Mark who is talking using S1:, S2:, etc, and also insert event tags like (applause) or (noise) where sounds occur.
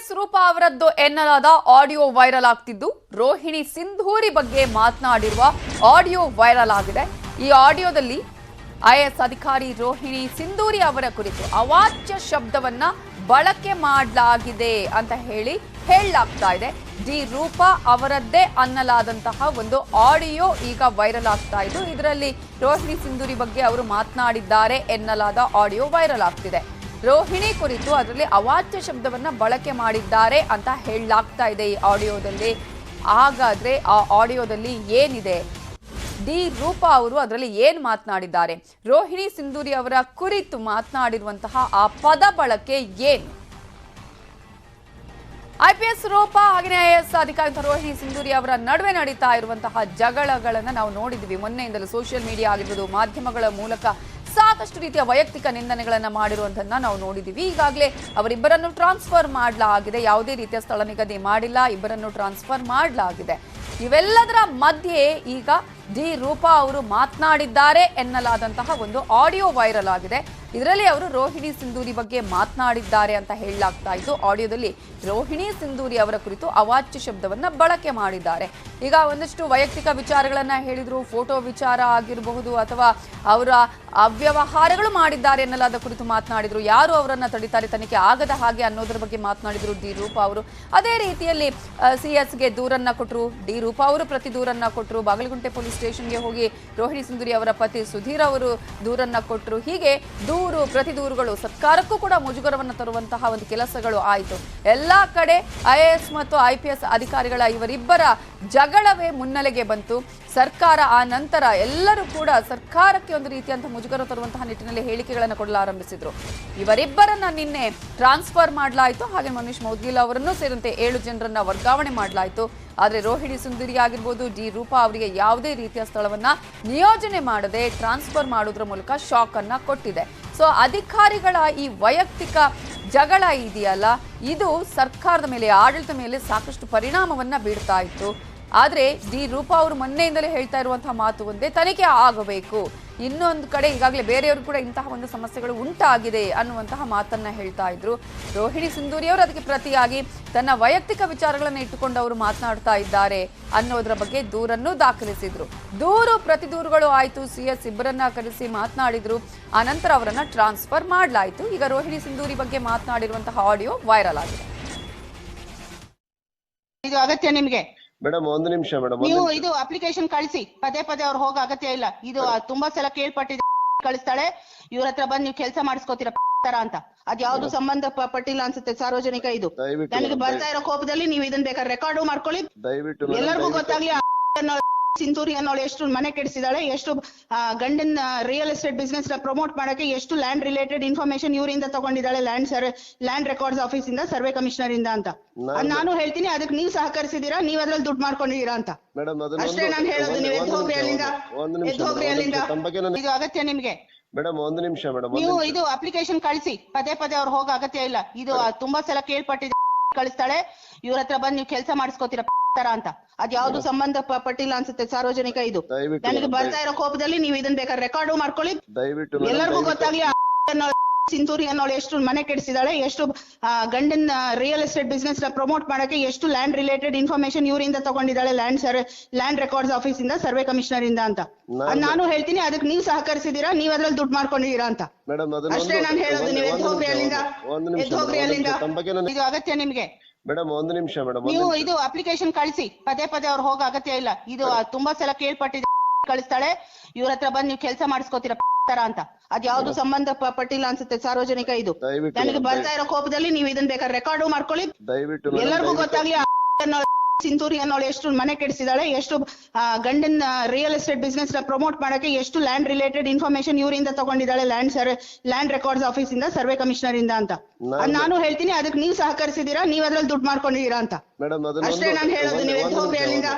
S1: IPS Roopa ಅವರದ್ದು ಎನ್ನಲಾದ audio viral ಆಗ್ತಿದ್ದು. ರೋಹಿಣಿ ಸಿಂಧೂರಿ ಬಗ್ಗೆ ಮಾತನಾಡಿರುವ ಆಡಿಯೋ ವೈರಲ್ ಆಗಿದೆ. ಈ ಆಡಿಯೋದಲ್ಲಿ ಐಎಎಸ್ ಅಧಿಕಾರಿ ರೋಹಿಣಿ ಸಿಂಧೂರಿ ಅವರ ಕುರಿತು ಅವಾಚ್ಯ ಶಬ್ದವನ್ನ ಬಳಕೆ ಮಾಡಲಾಗಿದೆ ಅಂತ ಹೇಳಿ ಹೇಳಲಾಗ್ತಾ ಇದೆ. ಡಿ ರೂಪಾ ಅವರದ್ದೇ ಅನ್ನಲಾದಂತಹ ಒಂದು ಆಡಿಯೋ ಈಗ ವೈರಲ್ ಆಗ್ತಾ ಇದ್ದು, ಇದರಲ್ಲಿ ರೋಹಿಣಿ ಸಿಂಧೂರಿ ಬಗ್ಗೆ ಅವರು ಮಾತನಾಡಿದ್ದಾರೆ ಎನ್ನಲಾದ ಆಡಿಯೋ ವೈರಲ್ ಆಗ್ತಿದೆ. ರೋಹಿಣಿ ಕುರಿತು ಅದರಲ್ಲಿ ಅವಾಚ್ಯ ಶಬ್ದವನ್ನ ಬಳಕೆ ಮಾಡಿದ್ದಾರೆ ಅಂತ ಹೇಳಲಾಗ್ತಾ ಇದೆ ಈ ಆಡಿಯೋದಲ್ಲಿ. ಹಾಗಾದ್ರೆ ಆ ಆಡಿಯೋದಲ್ಲಿ ಏನಿದೆ? ಡಿ ರೂಪಾ ಅವರು ಅದರಲ್ಲಿ ಏನ್ ಮಾತನಾಡಿದ್ದಾರೆ? ರೋಹಿಣಿ ಸಿಂಧೂರಿ ಅವರ ಕುರಿತು ಮಾತನಾಡಿರುವಂತಹ ಆ ಪದ ಬಳಕೆ ಏನು? ಐಪಿಎಸ್ ರೂಪಾ ಹಾಗೆಯೇ ಎಸ್ ಅಧಿಕಾರಿ ರೋಹಿಣಿ ಸಿಂಧೂರಿ ಅವರ ನಡುವೆ ನಡೀತಾ ಇರುವಂತಹ ಜಗಳಗಳನ್ನ ನಾವು ನೋಡಿದ್ವಿ. ಮೊನ್ನೆಯಿಂದಲೂ ಸೋಷಿಯಲ್ ಮೀಡಿಯಾ ಆಗಿರ್ಬೋದು, ಮಾಧ್ಯಮಗಳ ಮೂಲಕ ಸಾಕಷ್ಟು ರೀತಿಯ ವೈಯಕ್ತಿಕ ನಿಂದನೆಗಳನ್ನ ಮಾಡಿರುವಂತನ್ನ ನಾವು ನೋಡಿದೀವಿ. ಈಗಾಗಲೇ ಅವರಿಬ್ಬರನ್ನು ಟ್ರಾನ್ಸ್ಫರ್ ಮಾಡಲಾಗಿದೆ. ಯಾವುದೇ ರೀತಿಯ ಸ್ಥಳ ನಿಗದಿ ಮಾಡಿಲ್ಲ, ಇಬ್ಬರನ್ನು ಟ್ರಾನ್ಸ್ಫರ್ ಮಾಡಲಾಗಿದೆ. ಇವೆಲ್ಲದರ ಮಧ್ಯೆ ಈಗ ಡಿ ರೂಪಾ ಅವರು ಮಾತನಾಡಿದ್ದಾರೆ ಎನ್ನಲಾದಂತಹ ಒಂದು ಆಡಿಯೋ ವೈರಲ್ ಆಗಿದೆ. ಇದರಲ್ಲಿ ಅವರು ರೋಹಿಣಿ ಸಿಂಧೂರಿ ಬಗ್ಗೆ ಮಾತನಾಡಿದ್ದಾರೆ ಅಂತ ಹೇಳಲಾಗ್ತಾ ಇತ್ತು ಆಡಿಯೋದಲ್ಲಿ ರೋಹಿಣಿ ಸಿಂಧೂರಿ ಅವರ ಕುರಿತು ಅವಾಚ್ಯ ಶಬ್ದವನ್ನು ಬಳಕೆ ಮಾಡಿದ್ದಾರೆ. ಈಗ ಒಂದಷ್ಟು ವೈಯಕ್ತಿಕ ವಿಚಾರಗಳನ್ನು ಹೇಳಿದ್ರು, ಫೋಟೋ ವಿಚಾರ ಆಗಿರಬಹುದು ಅಥವಾ ಅವರ ಅವ್ಯವಹಾರಗಳು ಮಾಡಿದ್ದಾರೆ ಎನ್ನಲಾದ ಕುರಿತು ಮಾತನಾಡಿದ್ರು. ಯಾರು ಅವರನ್ನು ತಡಿತಾರೆ, ತನಿಖೆ ಆಗದ ಹಾಗೆ ಅನ್ನೋದ್ರ ಬಗ್ಗೆ ಮಾತನಾಡಿದ್ರು ಡಿ ರೂಪಾ ಅವರು. ಅದೇ ರೀತಿಯಲ್ಲಿ ಸಿ ಎಸ್ಗೆ ದೂರನ್ನ ಕೊಟ್ಟರು ಡಿ ರೂಪಾ ಅವರು ಪ್ರತಿ ದೂರನ್ನ ಕೊಟ್ಟರು ಬಾಗಲಗುಂಟೆ ಪೊಲೀಸ್ ಸ್ಟೇಷನ್ಗೆ ಹೋಗಿ ರೋಹಿಣಿ ಸುಂದರಿ ಅವರ ಪತಿ ಸುಧೀರ್ ಅವರು ದೂರನ್ನ ಕೊಟ್ಟರು ಹೀಗೆ ದೂರು ಪ್ರತಿ ದೂರುಗಳು ಸರ್ಕಾರಕ್ಕೂ ಕೂಡ ಮುಜುಗರವನ್ನು ತರುವಂತಹ ಒಂದು ಕೆಲಸಗಳು ಆಯಿತು. ಎಲ್ಲಾ ಕಡೆ ಐಎಎಸ್ ಮತ್ತು ಐಪಿಎಸ್ ಅಧಿಕಾರಿಗಳ ಇವರಿಬ್ಬರ ಜಗಳವೇ ಮುನ್ನೆಲೆಗೆ ಬಂತು. ಸರ್ಕಾರ ಆ ನಂತರ ಎಲ್ಲರೂ ಕೂಡ ಸರ್ಕಾರಕ್ಕೆ ಒಂದು ರೀತಿಯಂತಹ ಮುಜುಗರ ತರುವಂತಹ ನಿಟ್ಟಿನಲ್ಲಿ ಹೇಳಿಕೆಗಳನ್ನು ಕೊಡಲು ಆರಂಭಿಸಿದ್ರು. ಇವರಿಬ್ಬರನ್ನ ನಿನ್ನೆ ಟ್ರಾನ್ಸ್ಫರ್ ಮಾಡಲಾಯಿತು. ಹಾಗೆ ಮನೀಶ್ ಮೌದ್ಗಿಲ್ ಅವರನ್ನು ಸೇರಿದಂತೆ ಏಳು ಜನರನ್ನ ವರ್ಗಾವಣೆ ಮಾಡಲಾಯಿತು. ಆದರೆ ರೋಹಿಣಿ ಸುಂದರಿ ಆಗಿರ್ಬೋದು, ಡಿ ರೂಪಾ ಅವರಿಗೆ ಯಾವುದೇ ರೀತಿಯ ಸ್ಥಳವನ್ನ ನಿಯೋಜನೆ ಮಾಡದೆ ಟ್ರಾನ್ಸ್ಫರ್ ಮಾಡೋದ್ರ ಮೂಲಕ ಶಾಕ್ ಅನ್ನ ಕೊಟ್ಟಿದೆ. ಸೊ, ಅಧಿಕಾರಿಗಳ ಈ ವೈಯಕ್ತಿಕ ಜಗಳ ಇದೆಯಲ್ಲ, ಇದು ಸರ್ಕಾರದ ಮೇಲೆ, ಆಡಳಿತ ಮೇಲೆ ಸಾಕಷ್ಟು ಪರಿಣಾಮವನ್ನ ಬೀಳ್ತಾ ಇತ್ತು. ಆದರೆ ಡಿ ರೂಪಾ ಅವರು ಮೊನ್ನೆಯಿಂದಲೇ ಹೇಳ್ತಾ ಇರುವಂತಹ ಮಾತು ಒಂದೇ, ತನಿಖೆ ಆಗಬೇಕು. ಇನ್ನೊಂದು ಕಡೆ ಈಗಾಗಲೇ ಬೇರೆಯವರು ಕೂಡ ಇಂತಹ ಒಂದು ಸಮಸ್ಯೆಗಳು ಉಂಟಾಗಿದೆ ಅನ್ನುವಂತಹ ಮಾತನ್ನ ಹೇಳ್ತಾ ಇದ್ರು. ರೋಹಿಣಿ ಸಿಂಧೂರಿ ಅವರು ಅದಕ್ಕೆ ಪ್ರತಿಯಾಗಿ ತನ್ನ ವೈಯಕ್ತಿಕ ವಿಚಾರಗಳನ್ನು ಇಟ್ಟುಕೊಂಡು ಅವರು ಮಾತನಾಡ್ತಾ ಇದ್ದಾರೆ ಅನ್ನೋದ್ರ ಬಗ್ಗೆ ದೂರನ್ನು ದಾಖಲಿಸಿದ್ರು. ದೂರು ಪ್ರತಿ ದೂರುಗಳು ಆಯಿತು, ಸಿ ಎಸ್ ಇಬ್ಬರನ್ನ ಕರೆಸಿ ಮಾತನಾಡಿದ್ರು. ಆನಂತರ ನಂತರ ಅವರನ್ನ ಟ್ರಾನ್ಸ್ಫರ್ ಮಾಡಲಾಯಿತು. ಈಗ ರೋಹಿಣಿ ಸಿಂಧೂರಿ ಬಗ್ಗೆ ಮಾತನಾಡಿರುವಂತಹ ಆಡಿಯೋ ವೈರಲ್ ಆಗಿದೆ.
S2: ಇದು ಅಗತ್ಯ ನಿಮ್ಗೆ.
S3: ಮೇಡಮ್ ಒಂದು ನಿಮಿಷ ಮೇಡಮ್
S2: ನೀವು ಇದು ಅಪ್ಲಿಕೇಶನ್ ಕಳಿಸಿ. ಪದೇ ಪದೇ ಅವ್ರು ಹೋಗೋ ಅಗತ್ಯ ಇಲ್ಲ. ಇದು ತುಂಬಾ ಸಲ ಕೇಳ್ಪಟ್ಟಿದೆ (laughs) ಕಳಿಸ್ತಾಳೆ. ಇವ್ರ ಹತ್ರ ಬಂದ್ ನೀವು ಕೆಲಸ ಮಾಡಿಸ್ಕೋತೀರ (laughs) ತರ ಅಂತ. ಅದ್ ಯಾವ್ದು ಸಂಬಂಧ ಪ- ಪಟ್ಟಿಲ್ಲ ಅನ್ಸುತ್ತೆ. ಸಾರ್ವಜನಿಕ ಇದು.
S3: ದಯವಿಟ್ಟು
S2: ನನಗೆ ಬರ್ತಾ ಇರೋ ಕೋಪದಲ್ಲಿ ನೀವು ಇದನ್ನ ಬೇಕಾದ್ರೆ ರೆಕಾರ್ಡ್ ಮಾಡ್ಕೊಳ್ಳಿ.
S3: ದಯವಿಟ್ಟು
S2: ಎಲ್ಲರಿಗೂ
S3: ದಯವಿಟ್ಟು-
S2: ಗೊತ್ತಾಗ್ಲಿ ಆ (laughs) ಸಿಂಧೂರಿ ಅನ್ನೋಳು ಎಷ್ಟು ಮನೆ ಕೆಡಿಸಿದಾಳೆ ಎಷ್ಟು ಗಂಡನ್ ರಿಯಲ್ ಎಸ್ಟೇಟ್ ಬಿಸ್ನೆಸ್ನ ಪ್ರಮೋಟ್ ಮಾಡಕ್ಕೆ ಎಷ್ಟು ಲ್ಯಾಂಡ್ ರಿಲೇಟೆಡ್ ಇನ್ಫಾರ್ಮೇಶನ್ ಇವರಿಂದ ತಗೊಂಡಿದ್ದಾಳೆ land sir land records office ಇಂದ ಸರ್ವೆ ಕಮಿಷನರ್ ಇಂದ ಅಂತ.
S3: ನಾನು-
S2: ಹೇಳ್ತೀನಿ ಅದಕ್ಕೆ ನೀವು ಸಹಕರಿಸಿದೀರಾ ನೀವ್ ಅದ್ರಲ್ಲಿ ದುಡ್ಡು ಮಾಡ್ಕೊಂಡಿದೀರಾ ಅಂತ. ಅಷ್ಟೇ ನಾನು ಹೇಳೋದು ನೀವು ಎದ್ದು ಹೋಗ್ರಿ ಅಲ್ಲಿಂದ. ಎದ್ದು ಹೋಗ್ರಿ ಅಲ್ಲಿಂದ. ಇದು ಅಗತ್ಯ ನಿಮ್ಗೆ.
S3: ಮೇಡಮ್ ಒಂದು ನಿಮಿಷ ಮೇಡಮ್
S2: ನೀವು ಇದು ಅಪ್ಲಿಕೇಶನ್ ಕಳಿಸಿ ಪದೇ ಪದೇ ಅವ್ರು ಹೋಗ ಅಗತ್ಯ ಇಲ್ಲ. ಇದು ತುಂಬಾ ಸಲ ಕೇಳ್ಪಟ್ಟಿದೆ ಕಳಿಸ್ತಾಳೆ ಇವ್ರ ಹತ್ರ ಬಂದ್ ನೀವು ಕೆಲಸ ಮಾಡಿಸ್ಕೋತೀರ. ತರ ಅಂತ. ಅದ್ ಯಾವ್ದು ಸಂಬಂಧ ಪ- ಪಟ್ಟಿಲ್ಲ ಅನ್ಸುತ್ತೆ ಸಾರ್ವಜನಿಕ ಇದು.
S3: ದಯವಿಟ್ಟು
S2: ನನಗೆ ಬರ್ತಾ ಇರೋ ಕೋಪದಲ್ಲಿ ನೀವು ಇದನ್ನ ಬೇಕಾದ್ರೆ ರೆಕಾರ್ಡ್ ಮಾಡ್ಕೊಳ್ಳಿ.
S3: ದಯವಿಟ್ಟು madam,
S2: ಎಲ್ಲರಿಗೂ
S3: ದಯವಿಟ್ಟು-
S2: ಗೊತ್ತಾಗ್ಲಿ ಆ ಸಿಂಧೂರಿ ಅನ್ನೋಳು ಎಷ್ಟು ಮನೆ ಕೆಡಿಸಿದಾಳೆ ಎಷ್ಟು ಆ, ಗಂಡನ್ ರಿಯಲ್ ಎಸ್ಟೇಟ್ ಬಿಸ್ನೆಸ್ನ ಪ್ರಮೋಟ್ ಮಾಡಕ್ಕೆ ಎಷ್ಟು ಲ್ಯಾಂಡ್ ರಿಲೇಟೆಡ್ ಇನ್ಫಾರ್ಮೇಶನ್ ಇವರಿಂದ ತಗೊಂಡಿದ್ದಾಳೆ land sir land records office ಇಂದ ಸರ್ವೆ ಕಮಿಷನರ್ ಇಂದ ಅಂತ.
S3: ನಾನು-
S2: ಅದ್ ನಾನು ಹೇಳ್ತೀನಿ ಅದಕ್ಕೆ ನೀವು ಸಹಕರಿಸಿದೀರಾ ನೀವ್ ಅದ್ರಲ್ಲಿ ದುಡ್ಡು ಮಾಡ್ಕೊಂಡಿದೀರಾ ಅಂತ.
S3: ಮೇಡಮ್ ಅದನ್ನ
S2: ಅಷ್ಟೇ
S3: ಒಂದು-
S2: ನಾನು ಹೇಳೋದು
S3: ಒಂದು-
S2: ನೀವು ಎದ್ದು
S3: ಒಂದು
S2: ಹೋಗ್ರಿ
S3: ನಿಮಿಷ,
S2: ಅಲ್ಲಿಂದ.
S3: ಒಂದು
S2: ಎದ್ದು ಹೋಗ್ರಿ
S3: madam, ಒಂದು
S2: ಅಲ್ಲಿಂದ.
S3: ನಿಮಿಷ. ತಮ್ಮ ಬಗ್ಗೆ ನಾನು-
S2: ಇದು ಅಗತ್ಯ ನಿಮ್ಗೆ.
S3: ಮೇಡಮ್ ಒಂದು ನಿಮಿಷ ಮೇಡಮ್
S2: ನೀವು ಇದು ಅಪ್ಲಿಕೇಶನ್ ಕಳಿಸಿ. ಪದೇ ಪದೇ ಅವ್ರು ಹೋಗ ಅಗತ್ಯ ಇಲ್ಲ. ಇದು ತುಂಬಾ ಸಲ ಕೇಳ್ಪಟ್ಟಿದೆ (laughs) ಕಳಿಸ್ತಾಳೆ. ಇವ್ರ ಹತ್ರ ಬಂದ್ ನೀವು ಕೆಲಸ ಮಾಡಿಸ್ಕೋತೀರ (laughs) ತರ ಅಂತ. ಅದ್ ಯಾವ್ದು ಸಂಬಂಧ ಪ- ಪಟ್ಟಿಲ್ಲ ಅನ್ಸುತ್ತೆ ಸಾರ್ವಜನಿಕ ಇದು.
S3: ದಯವಿಟ್ಟು
S2: ನನಗೆ ಬರ್ತಾ ಇರೋ ಕೋಪದಲ್ಲಿ ನೀವು ಇದನ್ನ ಬೇಕಾದ್ರೆ ರೆಕಾರ್ಡ್ ಮಾಡ್ಕೊಳ್ಳಿ.
S3: ದಯವಿಟ್ಟು
S2: ಎಲ್ಲರಿಗೂ ಗೊತ್ತಾಗ್ಲಿ ಆ ಸಿಂಧೂರಿ ಅನ್ನೋಳು ಎಷ್ಟು ಮನೆ ಕೆಡಿಸಿದಾಳೆ ಎಷ್ಟು ಗಂಡಿನ ರಿಯಲ್ ಎಸ್ಟೇಟ್ ಬಿಸ್ನೆಸ್ನ ಪ್ರಮೋಟ್ ಮಾಡಕ್ಕೆ ಎಷ್ಟು ಲ್ಯಾಂಡ್ ರಿಲೇಟೆಡ್ ಇನ್ಫಾರ್ಮೇಶನ್ ಇವರಿಂದ ತಗೊಂಡಿದ್ದಾಳೆ land sir land records office ಇಂದ ಸರ್ವೆ ಕಮಿಷನರ್ ಇಂದ ಅಂತ.
S3: ನಾನು-
S2: ಅದ್ ನಾನು ಹೇಳ್ತೀನಿ ಅದಕ್ಕೆ ನೀವು ಸಹಕರಿಸಿದೀರಾ ನೀವ್ ಅದ್ರಲ್ಲಿ ದುಡ್ಡು ಮಾಡ್ಕೊಂಡಿದೀರಾ ಅಂತ. ಅಷ್ಟೇ ನಾನು ಹೇಳೋದು ನೀವು ಎದ್ದು
S3: ಹೋಗಿ
S2: ಹೋಗ್ರಿ ಅಲ್ಲಿಂದ